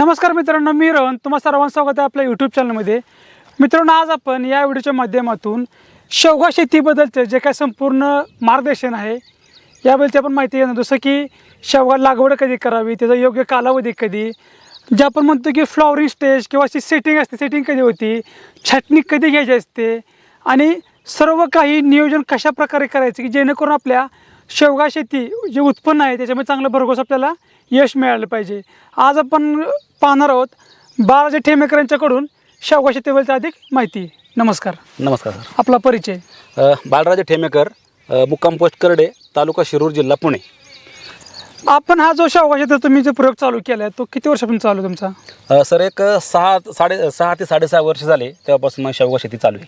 नमस्कार मित्रांनो मी रोहन. तुम्हा सर्वांचं स्वागत आहे आपल्या यूट्यूब चॅनलमध्ये मित्रांनो आज आपण या व्हिडिओच्या माध्यमातून शेवगा शेतीबद्दलचं जे काय संपूर्ण मार्गदर्शन आहे याबद्दलची आपण माहिती घेणार. जसं की शेवगा लागवड कधी करावी त्याचा योग्य कालावधी कधी जे आपण म्हणतो की फ्लॉवरिंग स्टेज किंवा अशी सेटिंग असते सेटिंग कधी होती छाटणी कधी घ्यायची असते आणि सर्व काही नियोजन कशा प्रकारे करायचं की जेणेकरून आपल्या शेवगा शेती जे उत्पन्न आहे त्याच्यामध्ये चांगलं भरघोस आपल्याला यश मिळालं पाहिजे. आज आपण पाहणार आहोत बाराजे ठेमेकर यांच्याकडून शेवगा शेतीबद्दलची अधिक माहिती. नमस्कार. नमस्कार सर. आपला परिचय. अ, बाळराजे ठेमेकर अ, मुक्काम पोस्ट करडे तालुका शिरूर जिल्हा पुणे. आपण हा जो शेवगा शेती तुम्ही जो प्रयोग चालू केला आहे तो किती वर्षापासून चालू आहे तुमचा? अ, सर एक सहा साडे सहा ते साडेसहा वर्ष झाले तेव्हापासून मग शेवगा शेती चालू आहे.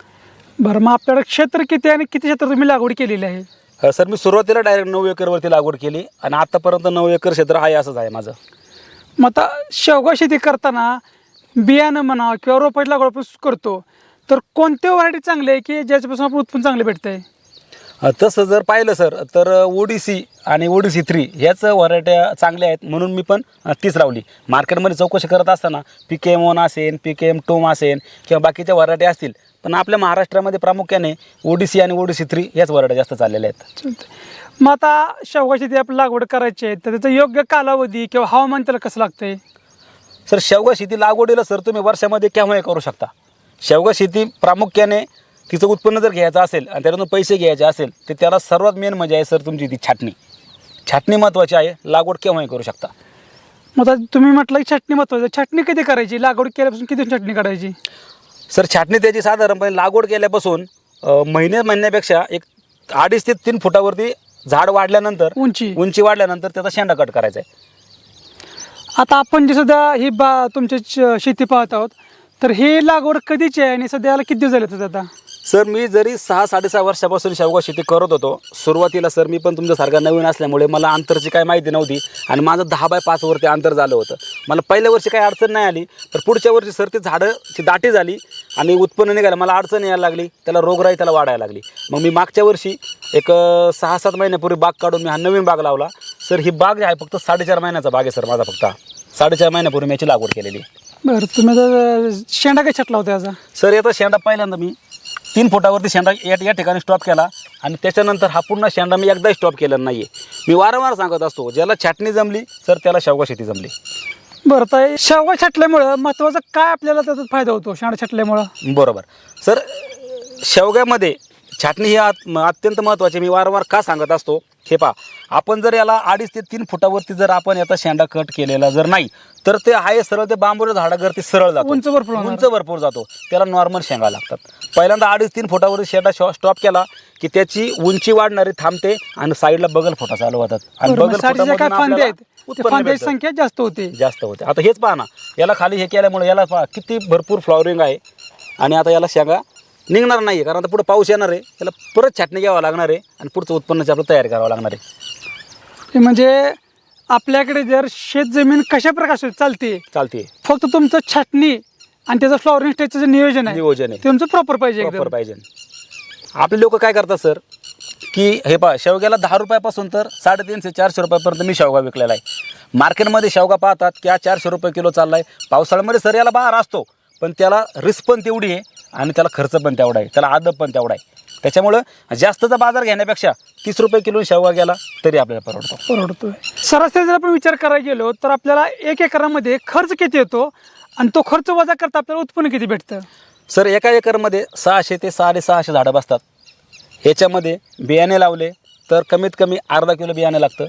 बरं मग आपल्याकडे क्षेत्र किती आहे आणि किती क्षेत्र तुम्ही लागवड केलेली आहे? अ, सर मी सुरुवातीला डायरेक्ट नऊ एकरवरती लागवड केली आणि आतापर्यंत नऊ एकर क्षेत्र आहे असंच आहे माझं. मग आता शेवगा शेती करताना बियाणं म्हणा किंवा रोपाची लागवड आपण करतो. तर कोणते व्हरायटी चांगले आहे की ज्याच्यापासून आपण उत्पन्न चांगले भेटतं आहे तसं जर पाहिलं सर तर ओडीसी आणि ओडीसी थ्री ह्याच व्हरायट्या चांगल्या आहेत म्हणून मी पण तीच लावली. मार्केटमध्ये चौकशी करत असताना पी के एम वन असेल पी के एम टोम असेल किंवा बाकीच्या व्हरायटी असतील पण आपल्या महाराष्ट्रामध्ये प्रामुख्याने ओडीसी आणि ओडीसी थ्री ह्याच व्हरायट्या जास्त चाललेल्या आहेत. मग आता शेवगा शेती आपण लागवड करायची आहे तर त्याचा योग्य कालावधी किंवा हवामान त्याला कसं लागतंय? सर शेवगा शेती लागवडीला सर तुम्ही वर्षामध्ये केव्हाही करू शकता. शेवगा शेती प्रामुख्याने तिचं उत्पन्न जर घ्यायचं असेल आणि त्यातून पैसे घ्यायचे असेल तर त्याला सर्वात मेन म्हणजे आहे सर तुमची ती छाटणी. छाटणी महत्त्वाची आहे लागवड केव्हाही करू शकता. मग आता तुम्ही म्हटलं की छाटणी महत्वाची. छाटणी कधी करायची? लागवड केल्यापासून किती छाटणी करायची? सर छाटणी त्याची साधारणपणे लागवड केल्यापासून अ, महिने महिन्यापेक्षा एक अडीच ते तीन फुटावरती झाड वाढल्यानंतर उंची. उंची वाढल्यानंतर त्याचा शेंडा कट करायचा आहे. आता आपण जे सध्या ही बा तुमची श- शेती पाहत आहोत तर ही लागवड कधीची आहे आणि सध्या याला किती दिवस झाले आहेत आता? सर मी जरी सहा साडेसहा वर्षापासून शेवगा शेती करत होतो सुरुवातीला सर मी पण तुमच्यासारखा नवीन असल्यामुळे मला अंतरची काही माहिती नव्हती आणि माझं दहा बाय पाचवरती अंतर झालं होतं. मला पहिल्या वर्षी काही अडचण नाही आली तर पुढच्या वर्षी सर ती झाडंची दाटी झाली आणि उत्पन्न निघालं. मला अडचण यायला लागली त्याला रोगराई त्याला वाढायला लागली. मग मी मागच्या वर्षी एक सहा सात महिन्यापूर्वी बाग काढून मी हा नवीन बाग लावला. सर ही बाग जी आहे फक्त साडेचार महिन्याचा बाग आहे सर माझा फक्त. साडेचार महिन्यापूर्वी मी याची लागवड केलेली. बरं तुम्ही शेंडा काय छाटला होता याचा सर याचा शेंडा पहिल्यांदा मी. तीन फुटावरती शेंडा या या ठिकाणी स्टॉप केला आणि त्याच्यानंतर हा पूर्ण शेंडा मी एकदाही स्टॉप केलेला नाही आहे मी वारंवार सांगत असतो ज्याला छाटणी जमली सर त्याला शेवगा शेती जमली. बरं तर शेवगा छाटल्यामुळं महत्त्वाचा काय आपल्याला त्याचा फायदा होतो शेंडा छाटल्यामुळं? बरोबर. सर शेवग्यामध्ये छाटणी ही अत्यंत महत्त्वाची मी वारंवार का सांगत असतो हे पहा आपण जर याला अडीच ते तीन फुटावरती जर आपण याचा शेंडा कट केलेला जर नाही तर ते आहे सरळ ते बांबूच्या झाडावरती सरळ जातो. उंच भरपूर होणार. उंच भरपूर जातो. त्याला नॉर्मल शेंगा लागतात. पहिल्यांदा अडीच तीन फुटावर शेंडा स्टॉप केला की त्याची उंची वाढणारी थांबते आणि साईडला बगल फुटा चालू होतात. आणि बगल साठीच्या काय फुटामधून फांद्या आहेत? आपल्याला त्या उत्पन्न फांद्याची भेटतं. संख्या जास्त होते. जास्त होते. आता हेच पहा ना याला खाली हे केल्यामुळे याला पहा किती भरपूर फ्लॉवरिंग आहे. आणि आता याला शेंगा निघणार नाही आहे कारण आता पुढे पाऊस येणार आहे. याला परत छाटणी घ्यावं लागणार आहे आणि पुढचं उत्पन्नाची आपलं तयारी करावं लागणार आहे. म्हणजे आपल्याकडे जर शेत जमीन कशा प्रकारे चालते? चालते. फक्त तुमचं छाटणी आणि त्याचं फ्लॉवरिंग स्टेजचं जे नियोजन आहे. नियोजन आहे. ते तुमचं प्रॉपर पाहिजे प्रॉपर पाहिजे. आपले लोक काय करतात सर? की हे पहा शेवग्याला दहा रुपयापासून तर साडेतीनशे चारशे रुपयापर्यंत मी शेवगा विकलेला आहे. मार्केटमध्ये शेवगा पाहतात की हा चारशे रुपये किलो चालला आहे पावसाळ्यामध्ये सर याला बाहेर असतो पण त्याला रिस्क पण तेवढी आहे. आणि त्याला खर्च पण तेवढा आहे त्याला आदब पण तेवढा आहे. त्याच्यामुळं जास्तचा बाजार घेण्यापेक्षा तीस रुपये किलो शेवगा गेला तरी आपल्याला परवडतो. परवडतोय. सरासरी जर आपण विचार करायला गेलो तर आपल्याला एक एकरामध्ये खर्च किती येतो आणि तो खर्च वजा करता आपल्याला उत्पन्न किती भेटतं? सर एका एकरमध्ये सहाशे ते साडेसहाशे झाडं बसतात. ह्याच्यामध्ये बियाणे लावले तर कमीत कमी अर्धा किलो बियाणे लागतं.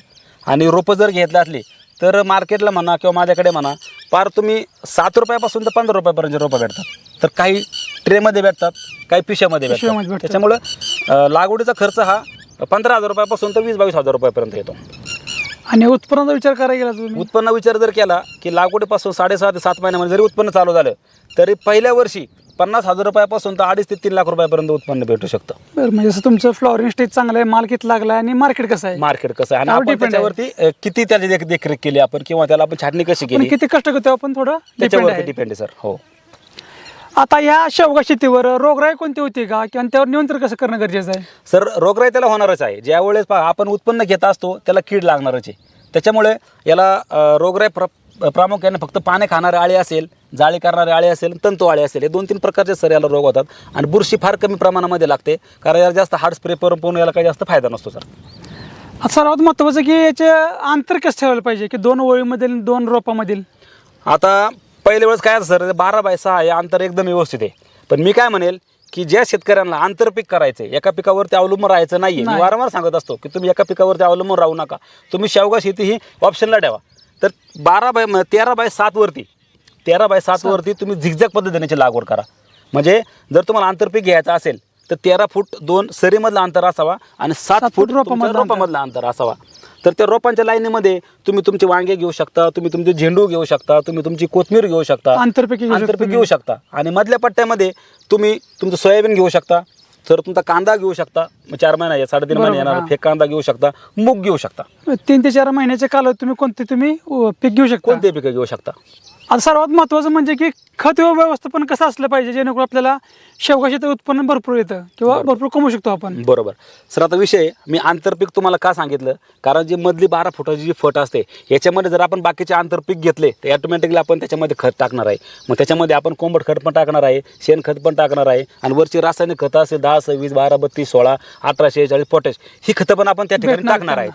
आणि रोपं जर घेतले असली तर मार्केटला म्हणा किंवा माझ्याकडे म्हणा पार तुम्ही सात रुपयापासून तर पंधरा रुपयापर्यंत रोपं भेटतात. तर काही ट्रेमध्ये भेटतात काही पिशामध्ये पिशव्यामध्ये भेटतात भेटतात. त्याच्यामुळं अं, लागवडीचा खर्च हा पंधरा हजार रुपयापासून तर वीस बावीस हजार रुपयापर्यंत येतो. आणि उत्पन्नाचा विचार करायला गेला तुम्ही? उत्पन्न विचार जर केला की लागवडीपासून साडेसहा ते सात महिन्यामध्ये जरी उत्पन्न चालू झालं तरी पहिल्या वर्षी पन्नास हजार रुपयापासून तर अडीच ते तीन लाख रुपयापर्यंत उत्पन्न भेटू शकतं. बरं म्हणजे तुमचं फ्लॉवरिंग स्टेज चांगलं आहे माल किती लागला आणि मार्केट कसं आहे? मार्केट कसं आहे? आणि त्यावर आपण depend आहे. त्याच्यावरती अ, किती त्याची देख देखरेख केली आपण किंवा त्याला आपण छाटणी कशी केली? किती कष्ट करतो आपण थोडं? depend त्याच्यावरती आहे. डिपेंड आहे सर हो. आता ह्या शेवगा शेतीवर रोगराई कोणती होती का? किंवा त्यावर नियंत्रण कसं करणं गरजेचं आहे? सर रोगराई त्याला होणारच आहे. ज्या वेळेस पहा आपण उत्पन्न घेत असतो त्याला कीड लागणारच आहे. त्याच्यामुळे याला अ, रोगराई प्र प्रामुख्याने फक्त पाने खाणारे आळे असेल जाळी करणारे आळे असेल तंतू आळे असेल हे दोन तीन प्रकारचे सर याला रोग होतात. आणि बुरशी फार कमी प्रमाणामध्ये लागते कारण याला जास्त हार्ड स्प्रे करून याला काही जास्त फायदा नसतो सर. आता सर्वात महत्त्वाचं की याचे अंतर कसं ठेवायला पाहिजे की दोन ओळीमधील दोन रोपामधील? आता पहिल्या वेळेस काय सर? बारा बाय सहा हे अंतर एकदम व्यवस्थित आहे. पण मी काय म्हणेल की ज्या शेतकऱ्यांना आंतरपीक करायचं एका पिकावरती अवलंबून राहायचं नाहीये. मी नाही. वारंवार सांगत असतो की तुम्ही एका पिकावरती अवलंबून राहू नका. तुम्ही शेवगा शेती ही ऑप्शनला ठेवा. तर बारा बाय तेरा बाय सातवरती तेरा बाय सातवरती तुम्ही झिगझॅग पद्धतीने लागवड करा. म्हणजे जर तुम्हाला आंतरपीक घ्यायचं असेल तर तेरा फूट दोन सरीमधलं अंतर असावा आणि सात फूट. रोपामधलं अंतर असावा. तर त्या रोपांच्या लाईनीमध्ये तुम्ही तुमचे वांगे घेऊ शकता तुम्ही तुमचे झेंडू घेऊ शकता तुम्ही तुमची कोथमीर घेऊ शकता आंतरपिके घेऊ शकता आंतरपीक तुम्ही. घेऊ शकता आणि मधल्या पट्ट्यामध्ये तुम्ही तुमचं सोयाबीन घेऊ शकता तर तुमचा कांदा घेऊ शकता मग चार महिना आहे साडेतीन बरोबर, महिने येणार हां. फेक कांदा घेऊ शकता मूग घेऊ शकता तीन ते चार महिन्याच्या कालावधीत तुम्ही कोणते तुम्ही अ, पीक घेऊ शकता कोणते पिकं घेऊ शकता आता सर्वात महत्त्वाचं म्हणजे की खत व्यवस्थापन कसं असलं पाहिजे जेणेकरून आपल्याला शेवगा शेती उत्पन्न भरपूर येतं किंवा भरपूर कमवू शकतो आपण. बरोबर. सर आता विषय मी आंतरपीक तुम्हाला का सांगितलं? कारण जी मधली बारा फुटाची जी फट असते याच्यामध्ये जर आपण बाकीचे आंतरपीक घेतले तर ॲटोमॅटिकली आपण त्याच्यामध्ये खत टाकणार आहे. मग त्याच्यामध्ये आपण कोंबड खत पण टाकणार आहे शेणखत पण टाकणार आहे आणि वरची रासायनिक खतं असेल दहा सव्वीस बारा बत्तीस सोळा अठरा शेहेचाळीस पोटॅश ही खतं पण आपण त्या ठिकाणी टाकणार आहे.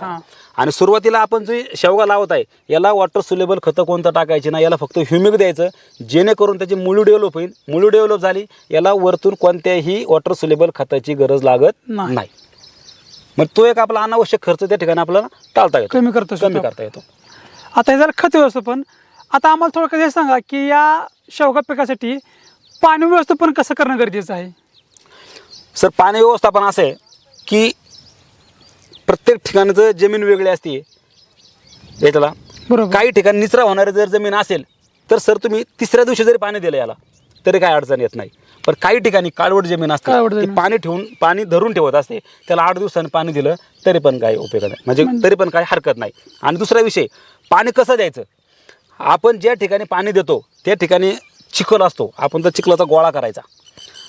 आणि सुरुवातीला आपण जे शेवगा लावत आहे याला वॉटर सुलेबल खतं कोणतं टाकायची ना याला फक्त ह्युमिक द्यायचं जेणेकरून त्याची मुळी डेव्हलप होईल. मुळी डेव्हलप झाली याला वरतून कोणत्याही वॉटर सुलेबल खताची गरज लागत नाही. नाही. मग तो एक आपला अनावश्यक खर्च त्या ठिकाणी आपल्याला टाळता येतो. कमी करतो कमी. करता येतो. आता हे झालं खत व्यवस्थापन. आता आम्हाला थोडं हे सांगा की या शेवगा पिकासाठी पाणी व्यवस्थापन कसं करणं गरजेचं आहे? सर पाणी व्यवस्थापन असं आहे की प्रत्येक ठिकाणचं जमीन वेगळी असते. याच्याला. बरोबर. काही ठिकाणी निचरा होणारी जर जमीन असेल तर सर तुम्ही तिसऱ्या दिवशी जरी पाणी दिलं याला तरी काय अडचण येत नाही. पण काही ठिकाणी काळवट जमीन असते. काळवट ती जमीन. पाणी ठेवून पाणी धरून ठेवत असते. त्याला आठ दिवसांनी पाणी दिलं तरी पण काही उपयोग नाही. म्हणजे तरी पण काही हरकत नाही. आणि दुसरा विषय पाणी कसं द्यायचं? आपण ज्या ठिकाणी पाणी देतो त्या ठिकाणी चिखल असतो. आपण तर चिखलाचा गोळा करायचा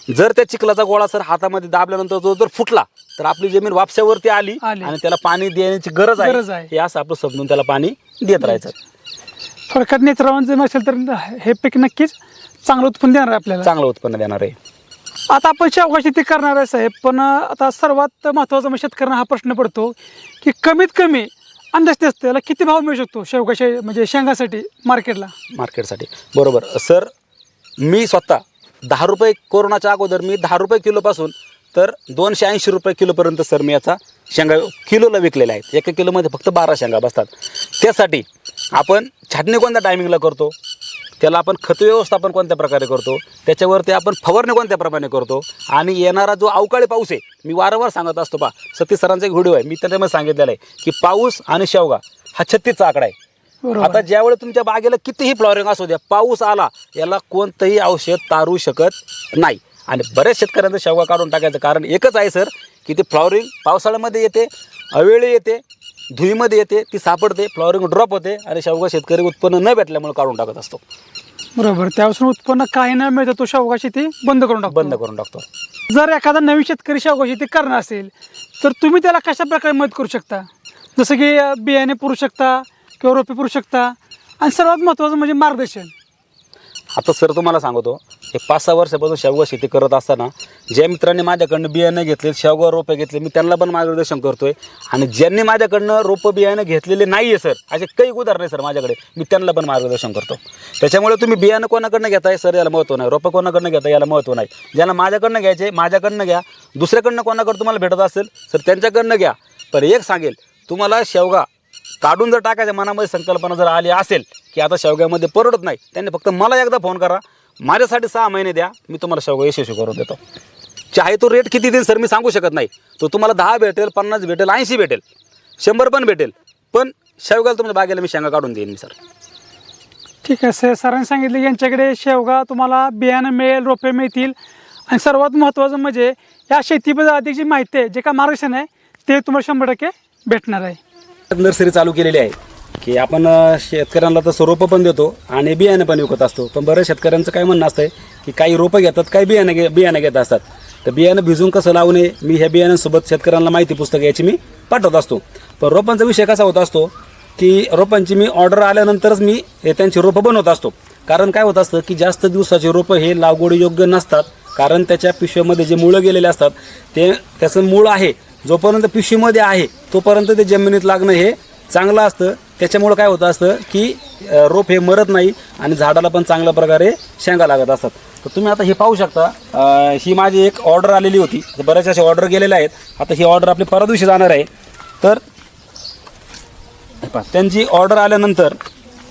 जर त्या चिखलाचा गोळा सर हातामध्ये दाबल्यानंतर तो जर फुटला तर आपली जमीन वापशावरती आली आली. आणि त्याला पाणी देण्याची गरज गरज आहे. आहे. हे असं आपलं समजून त्याला पाणी देत राहायचं. थोडक्यात नेत्रावण जर नसेल तर हे पीक नक्कीच चांगलं उत्पन्न देणार आहे आपल्याला. चांगलं उत्पन्न देणार आहे. आता आपण शेवगा शेती करणार आहे साहेब पण आता सर्वात महत्त्वाचा म्हणजे शेतकऱ्यांना हा प्रश्न पडतो की कमीत कमी अंदाज ते असतं त्याला किती भाव मिळू शकतो शेवगा शे म्हणजे शेंगासाठी मार्केटला? मार्केटसाठी. बरोबर. सर मी स्वतः दहा रुपये कोरोनाच्या अगोदर मी दहा रुपये किलोपासून तर दोनशे ऐंशी रुपये किलोपर्यंत सर मी याचा शेंगा किलोला विकलेल्या आहेत. एका किलोमध्ये फक्त बारा शेंगा बसतात. त्यासाठी आपण छाटणी कोणत्या टायमिंगला करतो? त्याला आपण खत व्यवस्थापन कोणत्या प्रकारे करतो? त्याच्यावरती आपण फवारणी कोणत्या प्रमाणे करतो? आणि येणारा जो अवकाळी पाऊस आहे मी वारंवार सांगत असतो पा सतीश सरांचा एक व्हिडिओ आहे. मी त्याच्यामध्ये सांगितलेला आहे की पाऊस आणि शेवगा हा छत्तीसचा आकडा आहे. आता ज्यावेळेस तुमच्या बागेला कितीही फ्लॉवरिंग असू द्या पाऊस आला याला कोणतंही औषध तारू शकत नाही. आणि बऱ्याच शेतकऱ्यांचं शेवगा काढून टाकायचं कारण एकच आहे सर की ते फ्लॉवरिंग पावसाळ्यामध्ये येते अवेळी येते धुईमध्ये येते ती सापडते फ्लॉवरिंग ड्रॉप होते आणि शेवगा शेतकरी उत्पन्न न भेटल्यामुळे काढून टाकत असतो. बरोबर. त्यापासून उत्पन्न काही न मिळतं तो शेवगा शेती बंद करून टाकतो. बंद करून टाकतो. जर एखादा नवीन शेतकरी शेवगा शेती करणार असेल तर तुम्ही त्याला कशा प्रकारे मदत करू शकता? जसं की बियाणे पुरू शकता किंवा रोपे पुरू शकता. आणि सर्वात महत्त्वाचं म्हणजे मार्गदर्शन. आता सर तुम्हाला सांगतो हे पाच सहा वर्षापासून शेवगा शेती करत असताना ज्या मित्रांनी माझ्याकडनं बियाणं घेतले शेवगा रोपं घेतले मी त्यांना पण मार्गदर्शन करतोय. आणि ज्यांनी माझ्याकडनं रोपं बियाणं घेतलेले नाही आहे सर असे काही उदाहरण आहे सर माझ्याकडे मी त्यांना पण मार्गदर्शन करतो. त्याच्यामुळे तुम्ही बियाणं कोणाकडनं घेताय सर याला महत्त्व नाही. रोपं कोणाकडनं घेताय याला महत्त्व नाही. ज्यांना माझ्याकडनं घ्यायचे माझ्याकडनं घ्या. दुसऱ्याकडनं कोणाकडं तुम्हाला भेटत असेल सर त्यांच्याकडनं घ्या. पण एक सांगेल तुम्हाला शेवगा काढून जर टाकायच्या मनामध्ये संकल्पना जर आली असेल की आता शेवग्यामध्ये परवडत नाही त्यांनी फक्त मला एकदा फोन करा. माझ्यासाठी सहा महिने द्या मी तुम्हाला शेवगा यशस्वी करून देतो. चाहे तो रेट किती देईल सर मी सांगू शकत नाही. तो तुम्हाला दहा भेटेल पन्नास भेटेल ऐंशी भेटेल शंभर पण भेटेल. पण शेवगाला तुमच्या बागेला मी शेंगा काढून देईन मी सर ठीक आहे सर सरांनी सांगितलं यांच्याकडे शेवगा तुम्हाला बियाणं मिळेल रोपे मिळतील. आणि सर्वात महत्त्वाचं म्हणजे या शेतीबद्दल अधिक जी माहिती आहे जे काय मार्गदर्शन आहे ते तुम्हाला शंभर टक्के भेटणार आहे. नर्सरी चालू केलेली आहे. की आपण शेतकऱ्यांना तसं रोपं पण देतो आणि बियाणं पण विकत असतो. पण बरं शेतकऱ्यांचं काय म्हणणं असतं की काही रोपं घेतात काही बियाणं घे बियाणं घेत असतात. तर बियाणं भिजून कसं लावू नये मी ह्या बियाण्यांसोबत शेतकऱ्यांना माहिती पुस्तक याची मी पाठवत असतो. पण रोपांचा विषय कसा होत असतो की रोपांची मी ऑर्डर आल्यानंतरच मी हे त्यांची रोपं बनवत असतो. कारण काय होत असतं की जास्त दिवसाची रोपं हे लागवड योग्य नसतात. कारण त्याच्या पिशव्यामध्ये जे मुळं गेलेले असतात ते त्याचं मूळ आहे. जोपर्यंत पिशवीमध्ये आहे तोपर्यंत ते जमिनीत लागणं हे चांगलं असतं. त्याच्यामुळं काय होतं असतं की रोप हे मरत नाही आणि झाडाला पण चांगल्या प्रकारे शेंगा लागत असतात. तर तुम्ही आता हे पाहू शकता. ही माझी एक ऑर्डर आलेली होती. तर बऱ्याच अशा ऑर्डर गेलेल्या आहेत. आता ही ऑर्डर आपली परत दिवशी जाणार आहे. तर हे पहा त्यांची ऑर्डर आल्यानंतर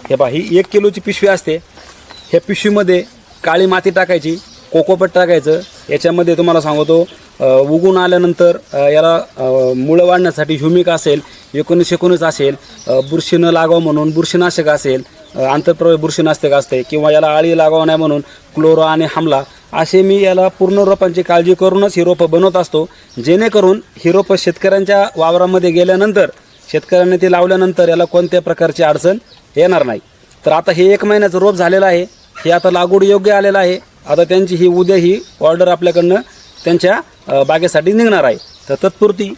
हे पहा ही एक किलोची पिशवी असते. ह्या पिशवीमध्ये काळी माती टाकायची कोकोपट टाकायचं. याच्यामध्ये तुम्हाला सांगतो उगून आल्यानंतर याला मुळं वाढण्यासाठी ह्युमिक असेल एकोणीस एकोणीस असेल बुरशी न लागावं म्हणून बुरशीनाशक असेल आंतरप्रवाही बुरशीनाशक असते किंवा याला आळी लागावं नाही म्हणून क्लोरो आणि हमला असे मी याला पूर्ण रोपांची काळजी करूनच ही रोपं बनवत असतो. जेणेकरून ही रोपं शेतकऱ्यांच्या वावरामध्ये गेल्यानंतर शेतकऱ्यांनी ती लावल्यानंतर याला कोणत्या प्रकारची अडचण येणार नाही. तर आता हे एक महिन्याचं रोप झालेलं आहे हे आता लागवड योग्य आलेलं आहे. आता त्यांची ही उद्या ही ऑर्डर आपल्याकडनं त्यांच्या बागेसाठी निघणार आहे. तर तत्पुरती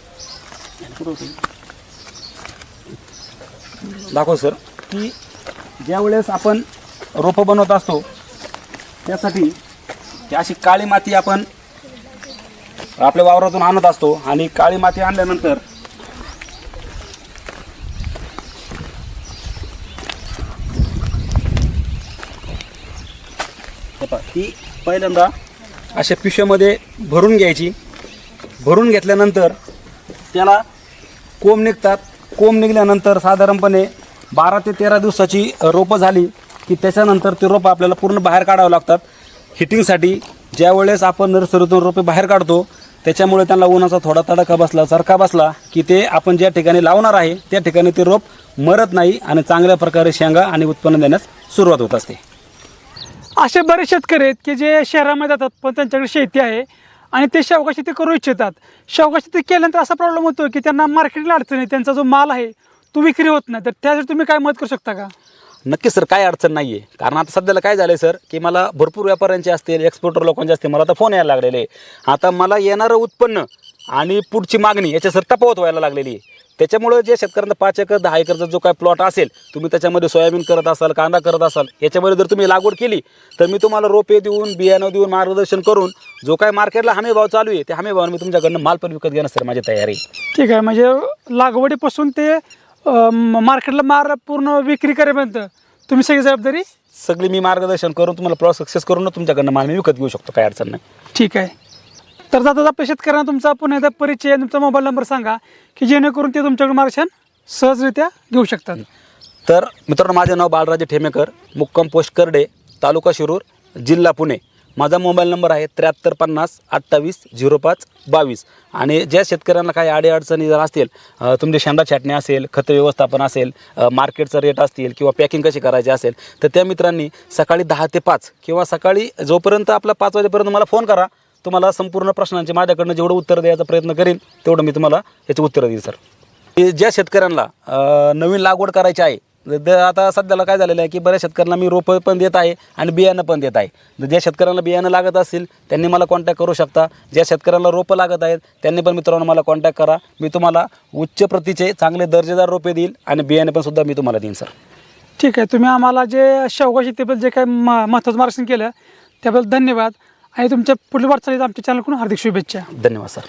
दाखव सर. की ज्यावेळेस आपण रोपं बनवत असतो त्यासाठी अशी काळी माती आपण आपल्या वावरातून आणत असतो आणि काळी माती आणल्यानंतर ती पहिल्यांदा अशा पिशव्यामध्ये भरून घ्यायची. भरून घेतल्यानंतर त्याला कोंब निघतात. कोंब निघाल्यानंतर साधारणपणे बारा ते तेरा दिवसाची रोपं झाली की त्याच्यानंतर ते रोपं आपल्याला पूर्ण बाहेर काढावं लागतात. हिटिंगसाठी ज्या वेळेस आपण नर्सरीतून रोपे बाहेर काढतो त्याच्यामुळे त्यांना उन्हाचा थोडा तडाखा बसला सरका बसला की ते आपण ज्या ठिकाणी लावणार आहे त्या ठिकाणी ते रोप मरत नाही आणि चांगल्या प्रकारे शेंगा आणि उत्पन्न देण्यास सुरुवात होत असते. असे बरेच शेतकरी आहेत की जे शहरामध्ये जातात पण त्यांच्याकडे शेती आहे आणि ते शेवगा शेती करू इच्छितात. शेवगा शेती केल्यानंतर असा प्रॉब्लेम होतो की त्यांना मार्केटला अडचण आहे त्यांचा जो माल आहे तो विक्री होत नाही. तर त्यासाठी तुम्ही काय मदत करू शकता का? नक्कीच सर काय अडचण नाही आहे कारण आता सध्याला काय झालं आहे सर की मला भरपूर व्यापाऱ्यांचे असतील एक्सपोर्टर लोकांचे असतील मला आता फोन यायला लागलेले. आहे आता मला येणारं उत्पन्न आणि पुढची मागणी याच्या सर तफावत व्हायला लागलेली आहे. त्याच्यामुळं जे शेतकऱ्यांना पाच एकर दहा एकरचा जो काय प्लॉट असेल तुम्ही त्याच्यामध्ये सोयाबीन करत असाल कांदा करत असाल याच्यामध्ये जर तुम्ही लागवड केली तर मी तुम्हाला रोपे देऊन बियाणं देऊन मार्गदर्शन करून जो काय मार्केटला हमी भाव चालू आहे त्या हमी भावाने मी तुमच्याकडनं माल पण विकत घेणं सर माझी तयारी ठीक आहे म्हणजे लागवडीपासून ते मार्केटला मार पूर्ण विक्री करेपर्यंत तुम्ही सगळी जबाबदारी? सगळी मी मार्गदर्शन करून तुम्हाला प्लॉट सक्सेस करून तुमच्याकडनं माल मी विकत घेऊ शकतो काय अडचण नाही. ठीक आहे. तर जाता आपल्या शेतकऱ्यांना तुमचा पुन्हा एकदा परिचय तुमचा मोबाईल नंबर सांगा की जेणेकरून ते तुमच्याकडे मार्गदर्शन सहजरित्या घेऊ शकतात. तर मित्रांनो माझे नाव बालराजे ठेमेकर मुक्काम पोस्ट करडे तालुका शिरूर जिल्हा पुणे. माझा मोबाईल नंबर आहे त्र्याहत्तर पन्नास अठ्ठावीस झिरो पाच बावीस. आणि ज्या शेतकऱ्यांना काही अडीअडचणी जर असतील तुमचे शेंडा छाटणे असेल खत व्यवस्थापन असेल मार्केटचं मार्केटचा रेट असतील किंवा पॅकिंग कशी करायची असेल तर त्या मित्रांनी सकाळी दहा ते पाच किंवा सकाळी जोपर्यंत आपला पाच वाजेपर्यंत मला फोन करा तुम्हाला संपूर्ण प्रश्नांचे माझ्याकडनं जेवढं उत्तर द्यायचा प्रयत्न करेन तेवढं मी तुम्हाला याचे उत्तरं देईन सर. ज्या शेतकऱ्यांना नवीन लागवड करायची आहे द- आता सध्याला काय झालेलं आहे की बऱ्याच शेतकऱ्यांना मी रोपं पण देत आहे आणि बियाणं पण देत आहे. ज्या शेतकऱ्यांना बियाणं लागत असतील त्यांनी मला कॉन्टॅक्ट करू शकता. ज्या शेतकऱ्यांना रोपं लागत आहेत त्यांनी पण मित्रांनो मला कॉन्टॅक्ट करा. मी तुम्हाला उच्च प्रतीचे चांगले दर्जेदार रोपे देईल आणि बियाणे पण सुद्धा मी तुम्हाला देईन सर. ठीक आहे तुम्ही आम्हाला जे शेवगा शेतीबद्दल जे काही म महत्त्वाचं मार्गदर्शन केलं त्याबद्दल धन्यवाद. आणि तुमच्या पुढील वाटचालीत आमच्या चॅनलकडून हार्दिक शुभेच्छा. धन्यवाद सर